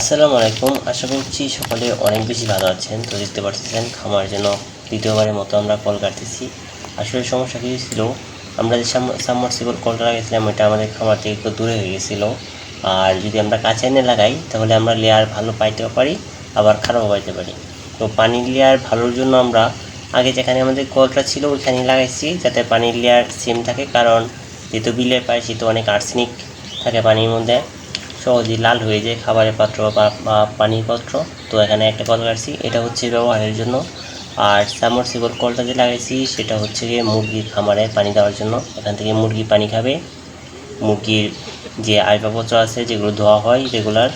আসসালামু আলাইকুম। আশা করছি সকলে অনেক বেশি ভালো আছেন। তো দেখতে পাচ্ছেন খামার জন্য দ্বিতীয়বারের মতো আমরা কল কাটতেছি। আসলে সমস্যা কী ছিল আমরা যে সাবমার্সিবল কলটা লাগাইছিলাম, ওইটা আমাদের খামার থেকে একটু দূরে হয়ে গেছিল। আর যদি আমরা কাছে এনে লাগাই, তাহলে আমরা লেয়ার ভালো পাইতেও পারি, আবার খারাপও পাইতে পারি। তো পানির লেয়ার ভালোর জন্য আমরা আগে যেখানে আমাদের কলটা ছিল, ওইখানেই লাগাইছি, যাতে পানির লেয়ার সেম থাকে। কারণ যেহেতু বিলের পাইছি তো অনেক আর্সেনিক থাকে পানির মধ্যে। সহজেই লাল হয়ে যায় খাবারের পাত্র বা পানির পাত্র। তো এখানে একটা কল কাটছি এটা হচ্ছে ব্যবহারের জন্য। আর সাবমার্সিবল কলটা যে লাগাইছি, সেটা হচ্ছে গিয়ে মুরগির খামারে পানি দেওয়ার জন্য। এখান থেকে মুরগি পানি খাবে। মুরগির যে আসবাবপত্র আছে, যেগুলো ধোয়া হয়, রেগুলার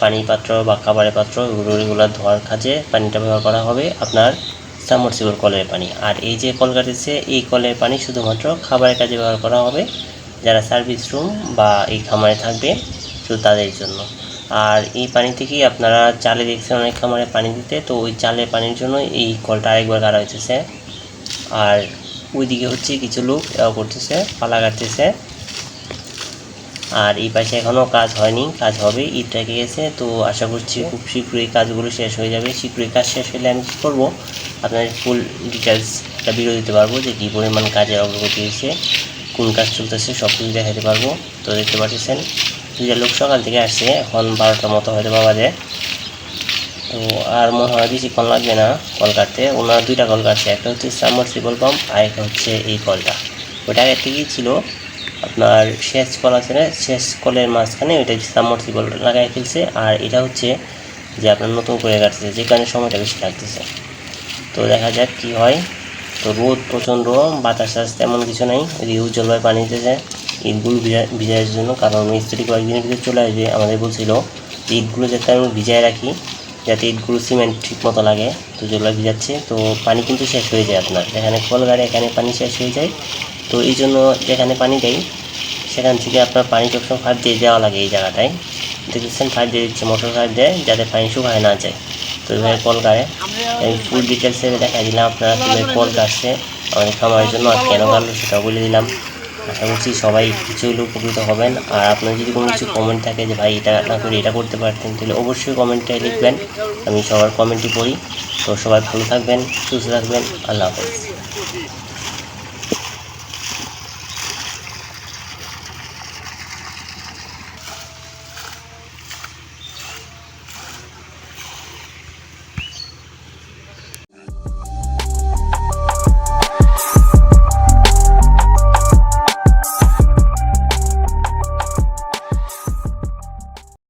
পানি পাত্র বা খাবারের পাত্র, এগুলো রেগুলার ধোয়ার কাজে পানিটা ব্যবহার করা হবে আপনার সাবমার্সিবল কলের পানি। আর এই যে কল কাটেছে, এই কলের পানি শুধুমাত্র খাবারের কাজে ব্যবহার করা হবে। যারা সার্ভিস রুম বা এই খামারে থাকবে শুধু তাদের জন্য। আর এই পানি থেকেই আপনারা চালে দেখছেন অনেক খামারে পানি দিতে, তো ওই চালের পানির জন্য এই কলটা আরেকবার গাড়া হইতেছে। আর ওইদিকে হচ্ছে কিছু লোক করতেছে, পালা কাটতেছে। আর এই পাশে এখনও কাজ হয়নি, কাজ হবে, ঈদ রেখে গেছে, তো আশা করছি খুব শীঘ্রই কাজগুলো শেষ হয়ে যাবে। শীঘ্রই কাজ শেষ হলে আমি কী করব? আপনার ফুল ডিটেলসটা ভিডিও দিতে পারব যে কী পরিমাণ কাজের অগ্রগতি হয়েছে, কোন কাজ চলতেছে সব কিছু দেখাতে পারব। তো দেখতে পাচ্ছেন দুইটা লোক সকাল থেকে আসছে, এখন বারোটার মতো হয়তো বা বাজে। তো আর মনে হয় বেশিক্ষণ লাগবে না কল কাটতে। ওনার দুইটা কল কাটছে, একটা হচ্ছে সাবমার্সিবল পাম্প আর একটা হচ্ছে এই কলটা। ওটা আগের থেকেই ছিল। আপনার শেষ কল আছে না, শেষ কলের মাঝখানে ওইটা সাবমার্সিবল লাগাই ফেলছে। আর এটা হচ্ছে যে আপনার নতুন করে কাটতেছে যে কারণে সময়টা বেশি লাগতেছে। তো দেখা যাক কি হয়। তো রোদ প্রচণ্ড, বাতাস তেমন কিছু নাই এদিকে উজ্জ্বল পানি দিতেছে। ইটগুলো ভিজা ভিজানোর জন্য, কারণ মিস্ত্রি কয়েকদিনের ভিতরে চলে আসবে। আমাদের বলছিল ইটগুলো যাতে আমি ভিজায় রাখি, যাতে ইটগুলো সিমেন্ট ঠিক মতো লাগে। তো যেগুলো ভিজাচ্ছে। তো পানি কিন্তু শেষ হয়ে যায় আপনার। যেখানে কল গাড়ি, এখানে পানি শেষ হয়ে যায়। তো এই জন্য যেখানে পানি দেয়, সেখান থেকে আপনার পানি সবসময় ফাইভ দিয়ে দেওয়া লাগে এই জায়গাটায়। দেখেছেন ফাইভ দিয়ে দিচ্ছে মোটর ফাইভ দেয় যাতে পানি শুকায় না যায়। তো এভাবে কল গাড়ে, আমি ফুল ডিটেলসে দেখা দিলাম, আপনারা কীভাবে কল কাটছে, আমাদের খামারের জন্য আর কেন কাটলো সেটাও বলে দিলাম। আশা করছি সবাই কিছু হলেও উপকৃত হবেন। আর আপনার যদি কোনো কিছু কমেন্ট থাকে যে ভাই এটা না করে এটা করতে পারতেন, তাহলে অবশ্যই কমেন্টটাই লিখবেন। আমি সবার কমেন্টই পড়ি। তো সবাই ভালো থাকবেন, সুস্থ থাকবেন। আল্লাহ হাফেজ।